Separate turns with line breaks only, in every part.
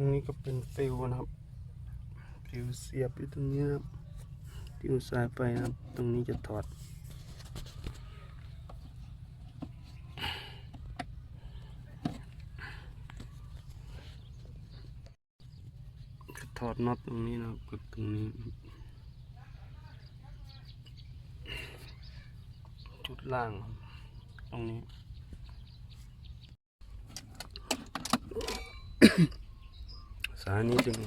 รงนี้ก็เป็นฟิวนะครับ ฟิวเสียบอยู่ตรงนี้ครับฟิวสายไฟนะครับ ตรงนี้จะถอดจะถอดน็อตตรงนี้นะครับกับตรงนี้ จุดล่างตรงนี้านี้ดึง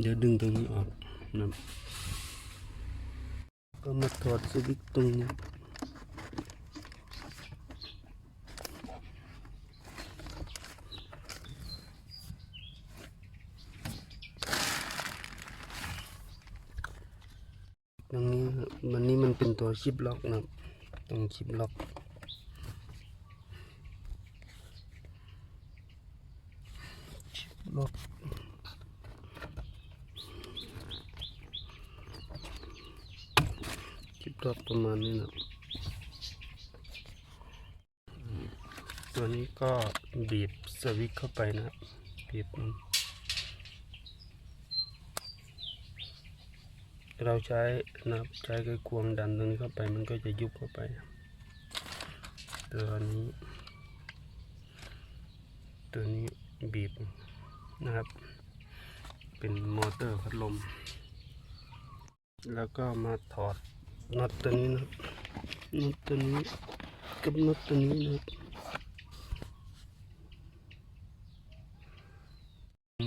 เดี๋ยวดึงตรงนี้ออกนะก็มาถอดสวิตตรงนี้ตรงนี้ครับมันนี้มันเป็นตัวชิปล็อกนะตรงชิปล็อก ชิปล็อกชิปล็อกประมาณนี้นะตัวนี้ก็บีบสวิตช์เข้าไปนะบีบเราใช้นับใช้ไขควงดันตรงนี้เข้าไปมันก็จะยุบเข้าไป ตัวนี้ ตัวนี้บีบ นะครับ เป็นมอเตอร์พัดลม แล้วก็มาถอดน็อตตัวนี้นะครับน็อตตัวนี้กับน็อตตัวนี้นะครับ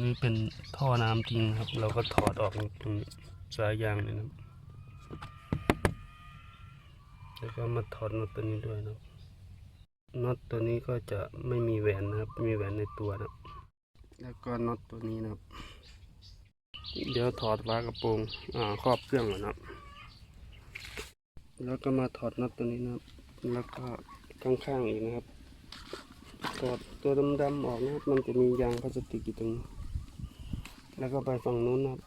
นี่เป็นท่อน้ำจริงครับ เราก็ถอดออกตรงนี้สายยางเนี่ยนะแล้วก็มาถอดน็อตตัวนี้ด้วยนะน็อตตัวนี้ก็จะไม่มีแหวนนะครับ มีแหวนในตัวนะครับ แล้วก็น็อตตัวนี้นะครับ เดี๋ยวถอดฝากระโปรงอ่าครอบเครื่องก่อนนะครับ แล้วก็มาถอดน็อตตัวนี้นะครับ แล้วก็ข้างๆอีกนะครับถอดตัวดำๆออกนะครับ มันจะมียางพลาสติกอยู่ตรงนี้แล้วก็ไปฝั่งนู้นนะครับ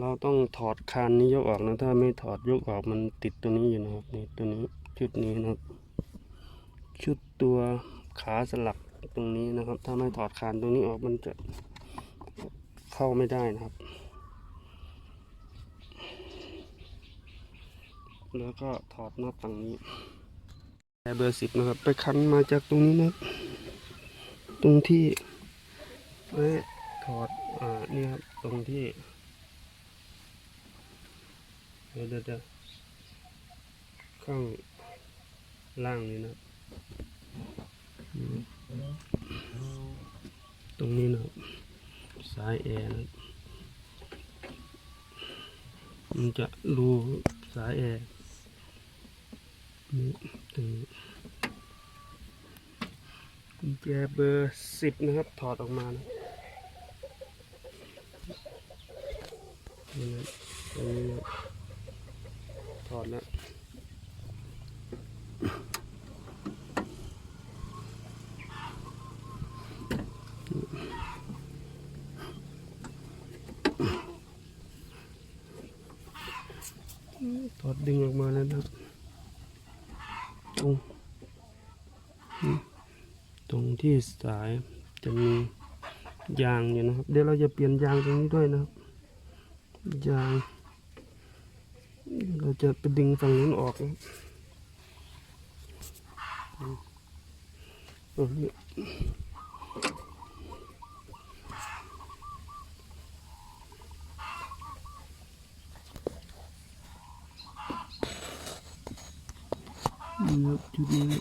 เราต้องถอดคานนี้ยกออกนะ ถ้าไม่ถอดยกออกมันติดตัวนี้อยู่นะครับนี่ตัวนี้ ชุดนี้นะครับ ชุดตัวขาสลักตรงนี้นะครับ ถ้าไม่ถอดคานตรงนี้ออกมันจะเข้าไม่ได้นะครับ แล้วก็ถอดน็อตฝั่งนี้เบอร์สิบนะครับ ไปคันมาจากตรงนี้นะตรงที่ไว้ถอดอ่านี่ครับตรงที่เดี๋ยวเดี๋ยวข้างล่างนี้นะ ตรงนี้นะครับสายแอร์นะมันจะรูสายแอร์นี่ตรงนี้กุญแจเบอร์สิบนะครับ ถอดออกมานะนี่นะตรงนี้นะถอดแล้ว ถอดดึงออกมาแล้วนะครับตรงตรงที่สายจะมียางอยู่นะครับ เดี๋ยวเราจะเปลี่ยนยางตรงนี้ด้วยนะครับยาง เราจะไปดึงฝั่งนู้นออกนะอืม ตรงนี้นี่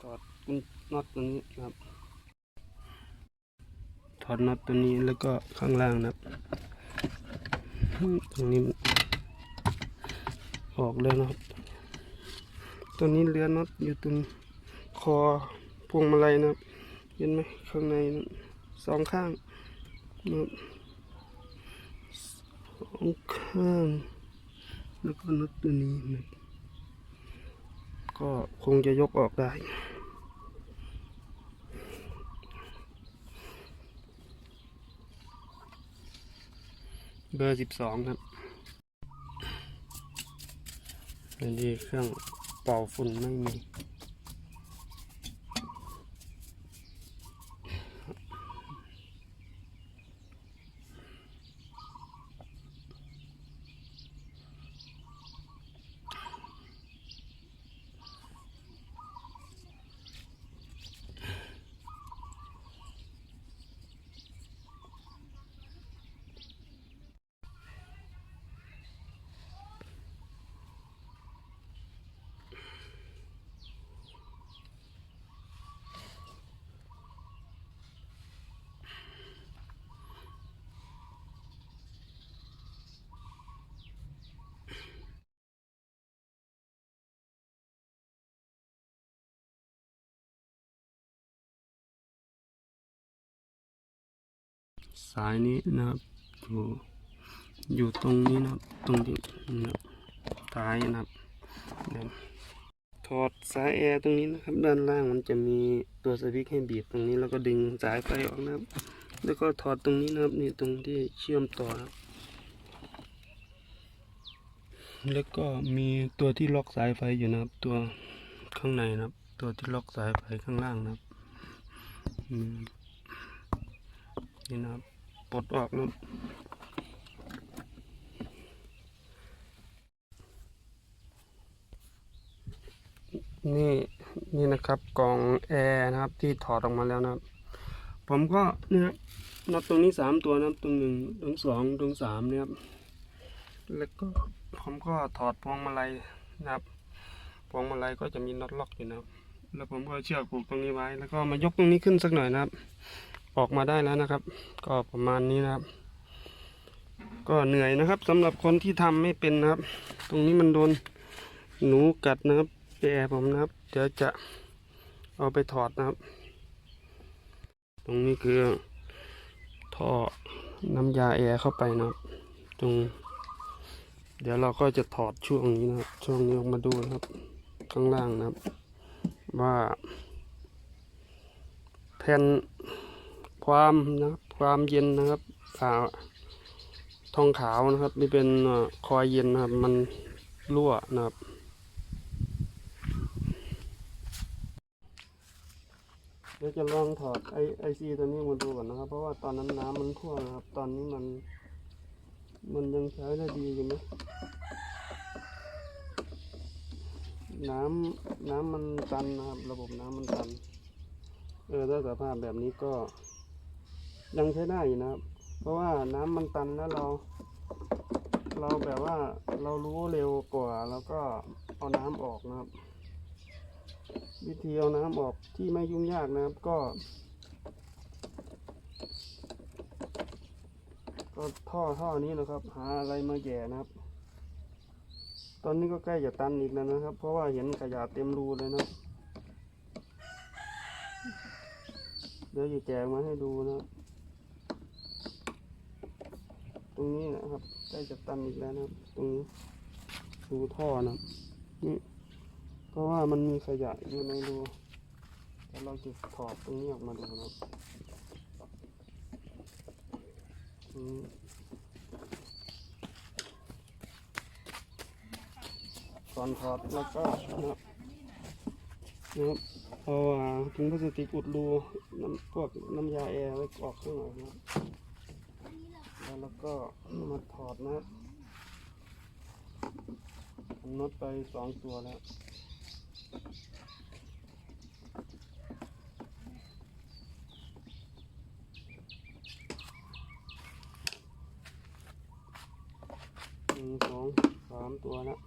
ครับจุดนี้ถอดน็อตตัวนี้ครับ ถอดน็อตตัวนี้แล้วก็ข้างล่างนะครับตรงนี้ออกแล้วนะครับ ตัวนี้เรือน็อตอยู่ตรงคอพวงมาลัยนะครับ เห็นไหมข้างในสองข้างนะครับ องข้าง แล้วก็น็อตตัวนี้นะก็คงจะยกออกได้เบอร์สิบสองครับอันนี้เครื่องเป่าฝุ่นไม่มี สายนี้นะครับอยู่อยู่ตรงนี้นะครับตรงที่นะครับท้ายนะครับถอดสายแอร์ตรงนี้นะครับ ด้านล่างมันจะมีตัวสวิตช์ให้บีบตรงนี้แล้วก็ดึงสายไฟออกนะครับ แล้วก็ถอดตรงนี้นะครับนี่ตรงที่เชื่อมต่อนะครับแล้วก็มีตัวที่ล็อกสายไฟอยู่นะครับ ตัวข้างในนะครับ ตัวที่ล็อกสายไฟข้างล่างนะครับอืม นี่นะครับปลดออกนะนี่นี่นะครับกล่องแอร์นะครับที่ถอดออกมาแล้วนะครับ ผมก็เนี่ยครับตรงนี้สามตัวนับตรงหนึ่งตรงสองตรงสามเนี่ยครับแล้วก็ผมก็ถอดพวงมาลัยนะครับพวงมาลัยก็จะมีน็อตล็อกอยู่นะครับ แล้วผมก็เอาเชือกผูกตรงนี้ไว้ แล้วก็มายกตรงนี้ขึ้นสักหน่อยนะครับ ออกมาได้แล้วนะครับ ก็ประมาณนี้นะครับ ก็เหนื่อยนะครับสำหรับคนที่ทำไม่เป็นนะครับ ตรงนี้มันโดนหนูกัดนะครับแอร์ผมนะครับเดี๋ยวจะเอาไปถอดนะครับ ตรงนี้คือท่อน้ำยาแอร์เข้าไปนะครับ ตรง เดี๋ยวเราก็จะถอดช่วงนี้นะครับ ช่วงนี้ออกมาดูนะครับ ข้างล่างนะครับ ว่าแผ่น ความนะครับความเย็นนะครับอ่าทองขาวนะครับนี่เป็นคอยเย็นนะครับ มันรั่วนะครับ เดี๋ยวจะลองถอดไอไอซีตัวนี้มาดูก่อนนะครับ เพราะว่าตอนนั้นน้ำมันท่วมนะครับ ตอนนี้มัน มันยังใช้ได้ดีอยู่ไหมน้ำน้ำมันตันนะครับ ระบบน้ำมันตัน เออถ้าสภาพแบบนี้ก็ ยังใช้ได้อยู่นะครับ เพราะว่าน้ำมันตันแล้วเรา เราแบบว่าเรารู้เร็วกว่าแล้วก็เอาน้ำออกนะครับ วิธีเอาน้ำออกที่ไม่ยุ่งยากนะครับก็ ก็ท่อท่อนี้นะครับ หาอะไรมาแย่นะครับ ตอนนี้ก็ใกล้จะตันอีกแล้วนะครับ เพราะว่าเห็นขยะเต็มรูเลยนะเดี๋ยวจะแจกมาให้ดูนะครับ ต รงนี้นะครับใกล้จะตันอีกแล้วนะครับ ตรงนี้รูท่อนะนี่เพราะว่ามันมีขยะอยู่ในรูแต่เราจะถอดตรงนี้ออกมาดูนะก่อนถอดแล้วก็นะครับนะครับเอาถุงพลาสติกอุดรูน้ำพวกน้ำยาแอร์ไว้ออกข้างหน่อยนะครับ แล้วแล้วก็มาถอดนะครับผมน็อตไปสองตัวแล้วหนึ่งสองสามตัวแล้ว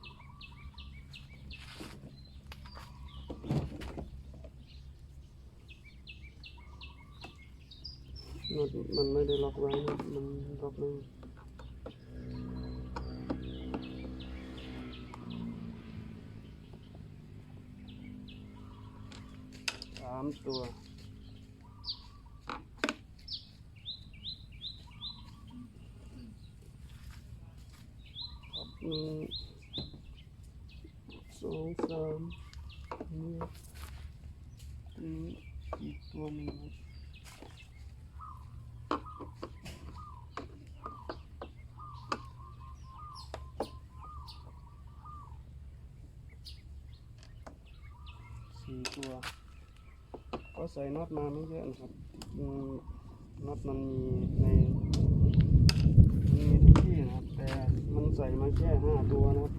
มันมันไม่ได้ล็อกไว้มันล็อกไม่สามตัวหนึ่งสองสามนี่นี่อีกตัวหนึง สี่ตัว ก็ใส่น็อตมาไม่เยอะนะครับน็อตมันมีในมีที่นะครับ แต่มันใส่มาแค่ห้าตัวนะครับ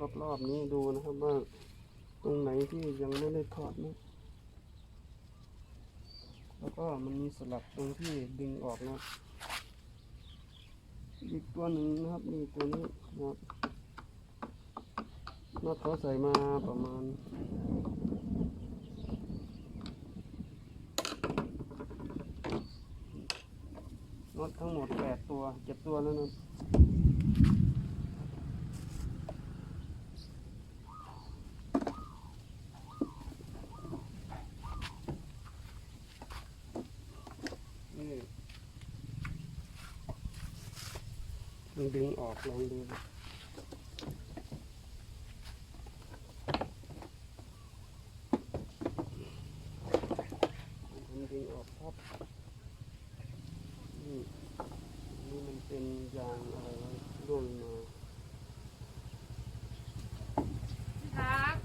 รอบรอบๆนี้ดูนะครับว่าตรงไหนที่ยังไม่ได้ถอดนะแล้วก็มันมีสลักตรงที่ดึงออกนะ อีกตัวหนึ่งนะครับนี่ตัวนี้นะครับน็อตเขาใส่มาประมาณน็อตทั้งหมดแปดตัวเจ็ดตัวแล้วนะ นี่ล องดึงออกลองดูผมดึงออกครับนี่นี่มันเป็นยางอะไรวะร่วงมา
พี่ครับ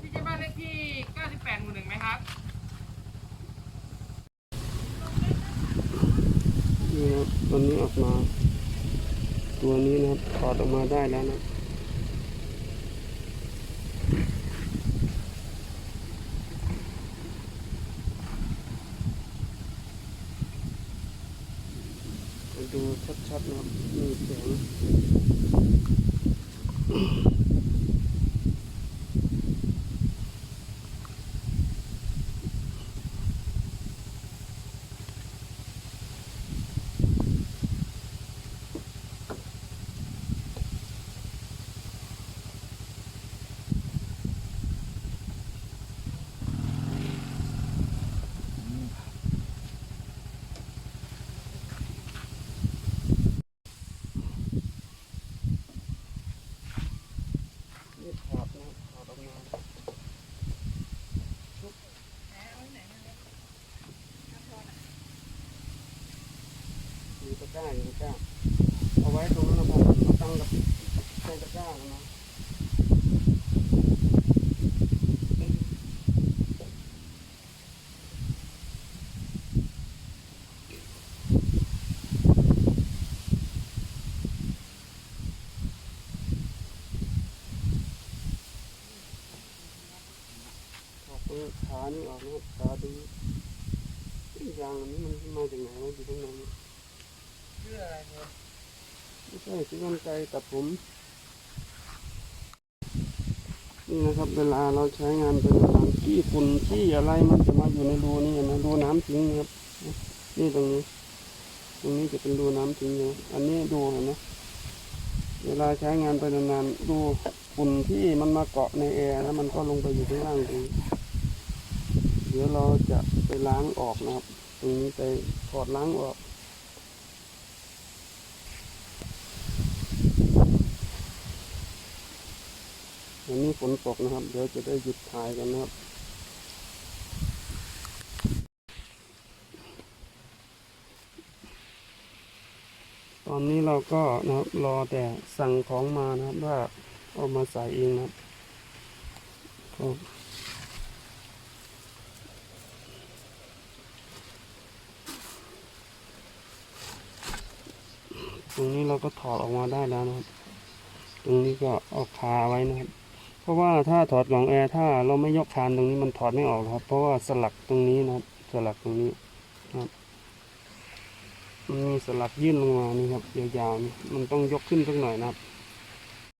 พี่จะบ้านเลขที่98หมู่หนึ่งไหมครับ
นี่นะครับตัวนี้ออกมา ตัวนี้นะครับถอดออกมาได้แล้วนะไปดูชัดๆนะครับนี่แสงนี่ถอดนะครับถอดออกมา ก้าอยู่ตะกร้าเอาไว้ตรงนั้นนะครับเอาตั้งกับใส่ตะกร้านะออกตรงขานี่ออกนะขาดูยางอันนี้มันมาจากไหนวะอยู่ตรงไหน
ชื่ออะไรเนี่ย
ไม่ใช่ซื้อกันไกรตัดผม นี่นะครับ เวลาเราใช้งานไปนานๆขี้ฝุ่นขี้อะไรมันจะมาอยู่ในรูนี่นะรูน้ำทิ้งครับ นี่ตรงนี้ ตรงนี้จะเป็นรูน้ำทิ้งนะอันนี้ดูเห็นไหมเวลาใช้งานไปนานๆดูฝุ่นที่มันมาเกาะในแอร์แล้วมันก็ลงไปอยู่ข้างล่างตรงเดี๋ยวเราจะไปล้างออกนะครับ ตรงนี้ไปถอดล้างออก วันนี้ฝนตกนะครับ เดี๋ยวจะได้หยุดถ่ายกันนะครับ ตอนนี้เราก็นะครับรอแต่สั่งของมานะครับว่าเอามาใส่เองนะครับตรงนี้เราก็ถอดออกมาได้แล้วนะครับ ตรงนี้ก็เอาคาไว้นะครับ เพราะว่าถ้าถอดกล่องแอร์ถ้าเราไม่ยกคานตรงนี้มันถอดไม่ออกครับ เพราะว่าสลักตรงนี้นะครับสลักตรงนี้ครับมันมีสลักยื่นลงมานี่ครับยาวๆนี่มันต้องยกขึ้นสักหน่อยนะครับ